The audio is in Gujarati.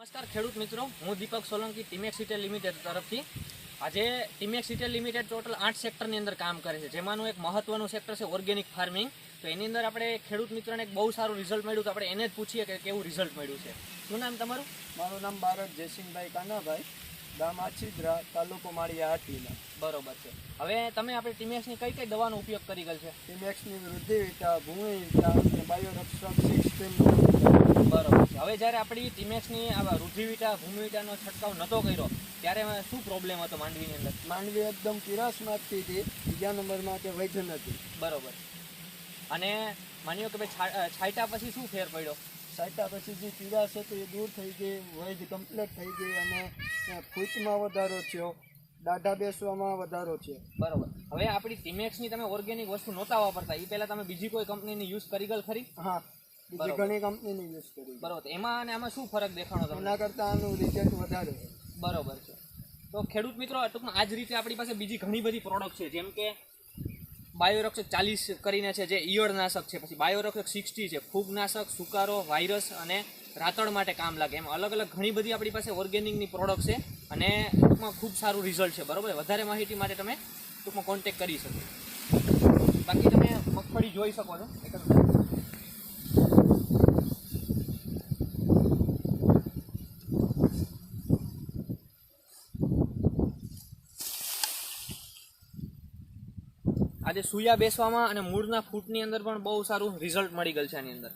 નમસ્કાર ખેડૂત મિત્રો હું Deepak Solanki Timex steel limited તરફથી. આજે ટીમેક્સ સિટેલ લિમિટેડ ટોટલ આઠ સેક્ટરની અંદર કામ કરે છે. જેમાંનું એક મહત્વનું સેક્ટર છે ઓર્ગેનિક ફાર્મિંગ તો એની અંદર આપણે ખેડૂત મિત્રોને એક બહુ સારું રિઝલ્ટ મળ્યું તો આપણે એને જ પૂછીએ કે કેવું રિઝલ્ટ મળ્યું છે. શું નામ તમારું? મારું નામ ભારત જયસિંહભાઈ કાનાભાઈ ગામ આછીદરા તાલુકો માળિયા હાટીના. બરોબર છે. હવે તમે આપણે ટીમેક્સની કઈ કઈ દવાનો ઉપયોગ કરી ગયેલ છે? ટીમેક્સની વૃદ્ધિ વિટા ભૂમિ વિટા અને બાયોરક્ષક છે હવે જ્યારે આપણી ટીમેક્સની આવા રુધિવિટા ભૂમિવિટાનો છંટકાવ નહોતો કર્યો ત્યારે શું પ્રોબ્લેમ હતો માંડવીની અંદર? માંડવી એકદમ પીરાશમાં હતી હતી. બીજા નંબરમાં કે વૈજન હતી. બરોબર. અને માન્યો કે ભાઈ છા- છાંટ્યા પછી શું ફેર પડ્યો? સાયટા પછી જે પીરાશ હતી એ દૂર થઈ ગઈ વૈધ કમ્પ્લીટ થઈ ગઈ અને ફૂટમાં વધારો થયો. દાઢા બેસવામાં વધારો છે બરોબર. હવે આપણી ટીમેક્સની તમે ઓર્ગેનિક વસ્તુ નહોતા વાપરતા. એ પહેલાં તમે બીજી કોઈ કંપનીની યુઝ કરી ગયેલ ખરી? હા. બીજી ઘણી કંપનીની યુઝ કરી બરોબર. એમાં અને આમાં શું ફરક દેખાણો તમને? એના કરતાં આનું રિઝલ્ટ વધારે. બરોબર છે. તો ખેડૂત મિત્રો ટૂંકમાં આ જ રીતે આપણી પાસે બીજી ઘણી બધી પ્રોડક્ટ છે જેમ કે બાયોરક્ષક ચાલીસ કરીને છે જે ઈયળ નાશક છે પછી બાયોરક્ષક સિક્સટી છે ફૂગનાશક સુકારો વાયરસ અને રાતળ માટે કામ લાગે. એમ અલગ અલગ ઘણી બધી આપણી પાસે ઓર્ગેનિકની પ્રોડક્ટ છે અને ટૂંકમાં ખૂબ સારું રિઝલ્ટ છે. બરોબર? વધારે માહિતી માટે તમે ટૂંકમાં કોન્ટેક કરી શકો. બાકી તમે મગફળી જોઈ શકો છો. આજે સુયા બેસવામાં અને મૂળના ફૂટની અંદર પણ બહુ સારું રિઝલ્ટ મળી ગયેલ છે આની અંદર.